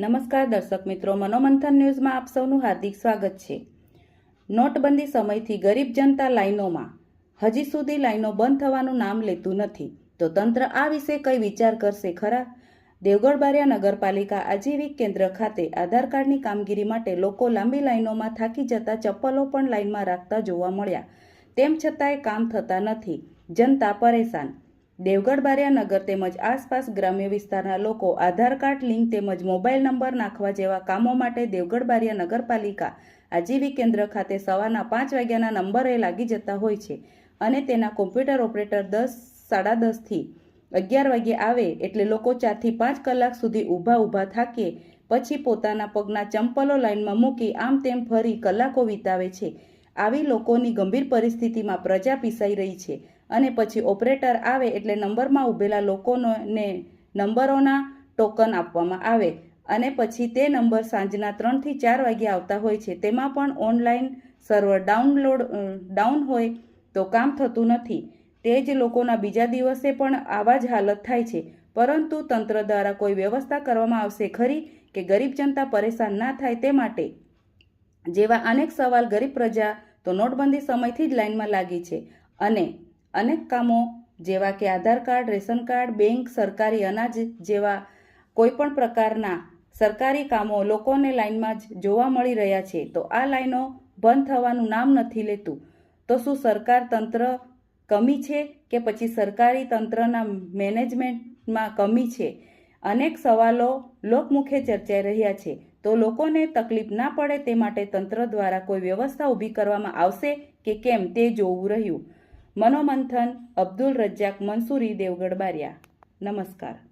નમસ્કાર દર્શક મિત્રો, મનોમંથન ન્યૂઝમાં આપ સૌનું હાર્દિક સ્વાગત છે. નોટબંધી સમયથી ગરીબ જનતા લાઇનોમાં હજી સુધી લાઇનો બંધ થવાનું નામ લેતું નથી. તો તંત્ર આ વિશે કઈ વિચાર કરશે ખરા? દેવગઢ બારિયા નગરપાલિકા આજીવિક કેન્દ્ર ખાતે આધાર કાર્ડની કામગીરી માટે લોકો લાંબી લાઈનોમાં થાકી જતા ચપ્પલો પણ લાઇનમાં રાખતા જોવા મળ્યા. તેમ છતાંય કામ થતા નથી. જનતા પરેશાન. દેવગઢ બારિયા નગર તેમજ આસપાસ ગ્રામ્ય વિસ્તારના લોકો આધાર કાર્ડ, લિંક તેમજ મોબાઈલ નંબર નાખવા જેવા કામો માટે દેવગઢ બારિયા નગરપાલિકા આજીવિક કેન્દ્ર ખાતે સવારના પાંચ વાગ્યાના નંબરે લાગી જતા હોય છે અને તેના કોમ્પ્યુટર ઓપરેટર દસ, સાડા દસથી અગિયાર વાગે આવે એટલે લોકો ચારથી પાંચ કલાક સુધી ઊભા ઊભા થાકે, પછી પોતાના પગના ચંપલો લાઇનમાં મૂકી આમ તેમ ફરી કલાકો વિતાવે છે. આવી લોકોની ગંભીર પરિસ્થિતિમાં પ્રજા પીસાઈ રહી છે અને પછી ઓપરેટર આવે એટલે નંબરમાં ઊભેલા લોકોને નંબરોના ટોકન આપવામાં આવે અને પછી તે નંબર સાંજના ત્રણથી ચાર વાગે આવતા હોય છે. તેમાં પણ ઓનલાઈન સર્વર ડાઉનલોડ ડાઉન હોય તો કામ થતું નથી. તે જ લોકોના બીજા દિવસે પણ આવા જ હાલત થાય છે. પરંતુ તંત્ર દ્વારા કોઈ વ્યવસ્થા કરવામાં આવશે ખરી કે ગરીબ જનતા પરેશાન ના થાય તે માટે? જેવા અનેક સવાલ ગરીબ પ્રજા તો નોટબંધી સમયથી જ લાઇનમાં લાગી છે. અને અનેક કામો જેવા કે Aadhaar card, ration card, bank, સરકારી અનાજ જેવા કોઈપણ પ્રકારના સરકારી કામો લોકોને લાઇનમાં જ જોવા મળી રહ્યા છે, તો આ લાઇનો બંધ થવાનું નામ નથી લેતું. તો શું સરકાર તંત્ર કમી છે કે પછી સરકારી તંત્રના મેનેજમેન્ટમાં કમી છે? અનેક સવાલો લોકમુખે ચર્ચાઈ રહ્યા છે. તો લોકોને તકલીફ ના પડે તે માટે તંત્ર દ્વારા કોઈ વ્યવસ્થા ઊભી કરવામાં આવશે કે કેમ તે જોવું રહ્યું. મનોમંથન, અબ્દુલ રજ્જાક, મંસૂરી, દેવગઢ બારિયા. નમસ્કાર.